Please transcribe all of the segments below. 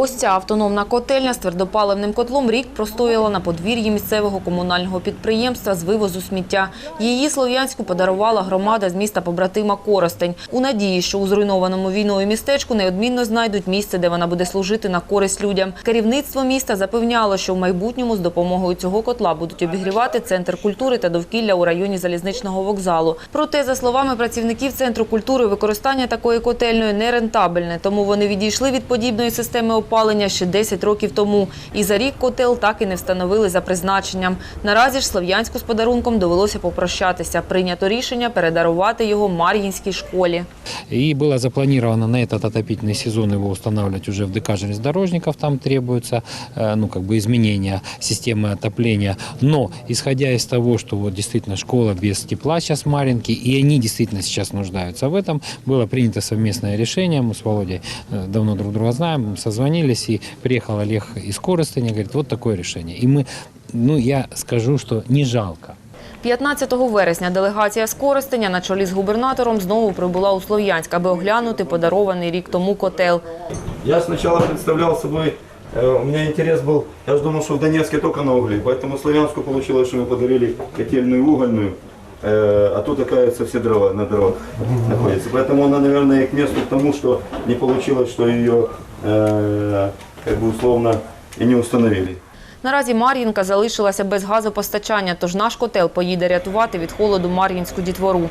Ось ця автономна котельня з твердопаливним котлом рік простояла на подвір'ї місцевого комунального підприємства з вивозу сміття. Її Слов'янську подарувала громада з міста побратима Коростень. У надії, що у зруйнованому війною містечку неодмінно знайдуть місце, де вона буде служити на користь людям. Керівництво міста запевняло, що в майбутньому з допомогою цього котла будуть обігрівати центр культури та довкілля у районі залізничного вокзалу. Проте, за словами працівників центру культури, використання такої котельної нерентабельне, тому вони відійшли від подібної системи опалення ще 10 років тому. І за рік котел так і не встановили за призначенням. Наразі ж Слов'янську з подарунком довелося попрощатися. Прийнято рішення передарувати його Мар'їнській школі. И было запланировано на этот отопительный сезон его устанавливать уже в ДК железнодорожников. Там требуется э, ну, как бы изменение системы отопления. Но исходя из того, что вот действительно школа без тепла сейчас маленькие, и они действительно сейчас нуждаются в этом, было принято совместное решение. Мы с Володей э, давно друг друга знаем, созвонились, и приехал Олег из Коростыня, говорит, вот такое решение. И мы, ну, я скажу, что не жалко. 15 вересня делегація з Коростеня на чолі з губернатором знову прибула у Слов'янськ, аби оглянути подарований рік тому котел. Я сначала представлял собой, э, у меня интерес был, я же думал, что в Донецке только на угли, поэтому Славянску получилось, что мы подарили котельную угольную, э, а тут, оказывается, все дрова на дровах находятся. Поэтому она, наверное, и к месту к тому, что не получилось, что ее, э, как бы условно, и не установили. Наразі Мар'їнка залишилася без газопостачання, тож наш котел поїде рятувати від холоду Мар'їнську дітвору.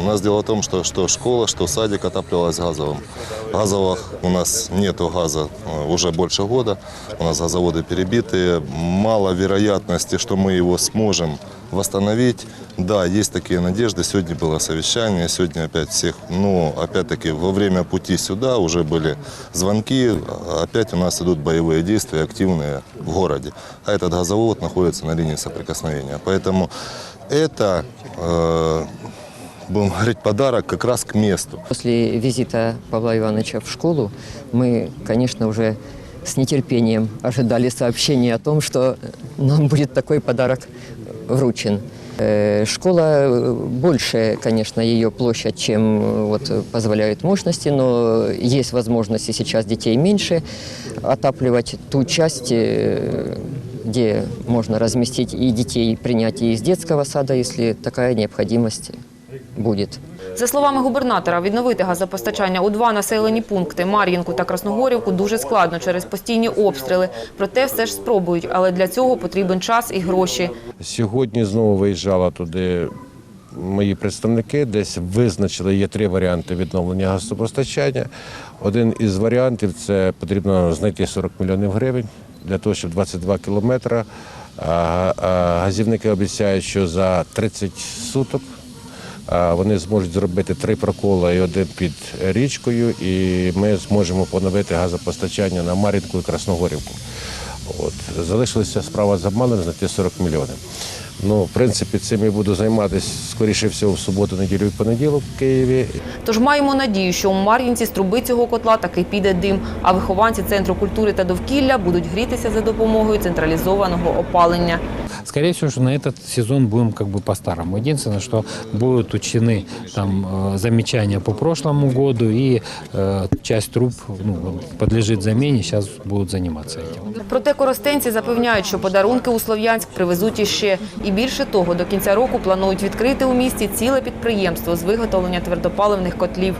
У нас дело в том, что, что школа, что садик отапливалась газовым. Газовых у нас нету газа э, уже больше года. У нас газоводы перебитые. Мало вероятности, что мы его сможем восстановить. Да, есть такие надежды. Сегодня было совещание, сегодня опять всех, ну, опять-таки, во время пути сюда уже были звонки, опять у нас идут боевые действия активные в городе. А этот газовод находится на линии соприкосновения. Поэтому это э, будем говорить, подарок как раз к месту. После визита Павла Ивановича в школу мы, конечно, уже с нетерпением ожидали сообщения о том, что нам будет такой подарок вручен. Э, Школа э, больше, конечно, ее площадь, чем э, вот, позволяют мощности, но есть возможности сейчас детей меньше отапливать ту часть, где можно разместить и детей принять и из детского сада, если такая необходимость будет. За словами губернатора, відновити газопостачання у два населені пункти Мар'їнку та Красногорівку дуже складно через постійні обстріли. Проте все ж спробують, але для цього потрібен час і гроші. Сьогодні знову виїжджала туди мої представники, десь визначили, є три варіанти відновлення газопостачання. Один із варіантів це потрібно знайти 40 мільйонів гривень для того, щоб 22 кілометри. Газівники обіцяють, що за 30 суток вони зможуть зробити три прокола і один під річкою, і ми зможемо поновити газопостачання на Мар'їнку і Красногорівку. От. Залишилася справа за малим знайти 40 мільйонів. Ну, в принципі, цим я буду займатися, скоріше всього, в суботу, неділю і понеділок в Києві. Тож маємо надію, що у Мар'їнці з труби цього котла таки піде дим, а вихованці Центру культури та довкілля будуть грітися за допомогою централізованого опалення. Скорее всего, что на этот сезон будем как бы по-старому. Единственное, что будут учтены там э, замечания по прошлому году и э, часть труб ну, подлежит замене, сейчас будут заниматься этим. Проте коростенці запевняють, що подарунки у Слов'янськ привезуть іще. і більше того, до кінця року планують відкрити у місті ціле підприємство з виготовлення твердопаливних котлів.